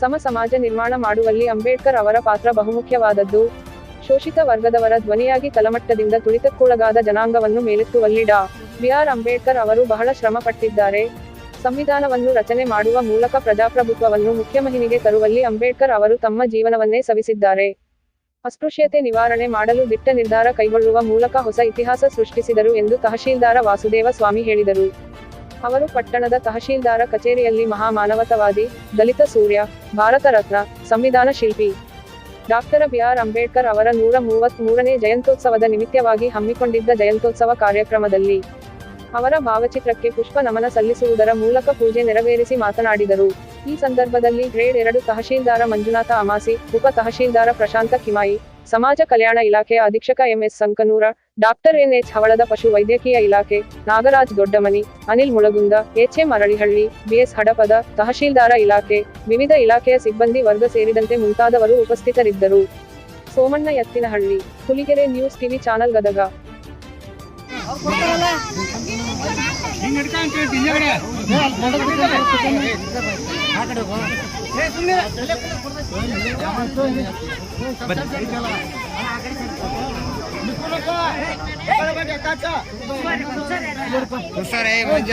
ಸಮ ಸಮಾಜ ನಿರ್ಮಾಣ ಮಾಡುವಲ್ಲಿ ಅಂಬೇಡ್ಕರ್ ಅವರ ಪಾತ್ರ ಬಹುಮುಖ್ಯವಾದದ್ದು. ಶೋಷಿತ ವರ್ಗದವರ ಧ್ವನಿಯಾಗಿ ತಲಮಟ್ಟದಿಂದ ತುಳಿತಕ್ಕೊಳಗಾದ ಜನಾಂಗವನ್ನು ಮೇಲೆತ್ತುವಲ್ಲಿ ಡಾ. ಬಿಆರ್ ಅಂಬೇಡ್ಕರ್ ಅವರು ಬಹಳ ಶ್ರಮ ಪಟ್ಟಿದ್ದಾರೆ. ಸಂವಿಧಾನವನ್ನು ರಚನೆ ಮಾಡುವ ಮೂಲಕ ಪ್ರಜಾಪ್ರಭುತ್ವವನ್ನು ಮುಖ್ಯಮಹಿನಿಗೆ ತರುವಲ್ಲಿ ಅಂಬೇಡ್ಕರ್ ಅವರು ತಮ್ಮ ಜೀವನವನ್ನೇ ಸವಿಸಿದ್ದಾರೆ. ಅಸ್ಪೃಶ್ಯತೆ ನಿವಾರಣೆ ಮಾಡಲು ದಿಟ್ಟ ನಿರ್ಧಾರ ಕೈಗೊಳ್ಳುವ ಮೂಲಕ ಹೊಸ ಇತಿಹಾಸ ಸೃಷ್ಟಿಸಿದರು ಎಂದು ತಹಶೀಲ್ದಾರ ವಾಸುದೇವ ಸ್ವಾಮಿ ಹೇಳಿದರು. ಅವರು ಪಟ್ಟಣದ ತಹಶೀಲ್ದಾರ ಕಚೇರಿಯಲ್ಲಿ ಮಹಾಮಾನವತವಾದಿ, ದಲಿತ ಸೂರ್ಯ, ಭಾರತ ರತ್ನ, ಸಂವಿಧಾನ ಶಿಲ್ಪಿ ಡಾಕ್ಟರ್ ಬಿಆರ್ ಅಂಬೇಡ್ಕರ್ ಅವರ ನೂರ ಮೂವತ್ತ್ ಮೂರನೇ ಜಯಂತ್ಯೋತ್ಸವದ ನಿಮಿತ್ತವಾಗಿ ಹಮ್ಮಿಕೊಂಡಿದ್ದ ಜಯಂತ್ಯೋತ್ಸವ ಕಾರ್ಯಕ್ರಮದಲ್ಲಿ ಅವರ ಭಾವಚಿತ್ರಕ್ಕೆ ಪುಷ್ಪ ನಮನ ಸಲ್ಲಿಸುವುದರ ಮೂಲಕ ಪೂಜೆ ನೆರವೇರಿಸಿ ಮಾತನಾಡಿದರು. ಈ ಸಂದರ್ಭದಲ್ಲಿ ಗ್ರೇಡ್ ಎರಡು ತಹಶೀಲ್ದಾರ ಮಂಜುನಾಥ ಅಮಾಸಿ, ಉಪ ತಹಶೀಲ್ದಾರ ಪ್ರಶಾಂತ ಕಿಮಾಯಿ, ಸಮಾಜ ಕಲ್ಯಾಣ ಇಲಾಖೆಯ ಅಧೀಕ್ಷಕ ಎಂಎಸ್ ಸಂಕನೂರ, ಡಾಕ್ಟರ್ ಎನ್ಎಚ್ ಹವಳದ ಪಶು ವೈದ್ಯಕೀಯ ಇಲಾಖೆ, ನಾಗರಾಜ್ ದೊಡ್ಡಮನಿ, ಅನಿಲ್ ಮುಳಗುಂದ ಎಚ್ಎಂ ಅರಳಿಹಳ್ಳಿ ಬಿಎಸ್ ಹಡಪದ, ತಹಶೀಲ್ದಾರ ಇಲಾಖೆ, ವಿವಿಧ ಇಲಾಖೆಯ ಸಿಬ್ಬಂದಿ ವರ್ಗ ಸೇರಿದಂತೆ ಮುಂತಾದವರು ಉಪಸ್ಥಿತರಿದ್ದರು. Somanna Ettinahalli Huligere news TV channel Gadag. ಹುಷಾರೇ ಮಂಜ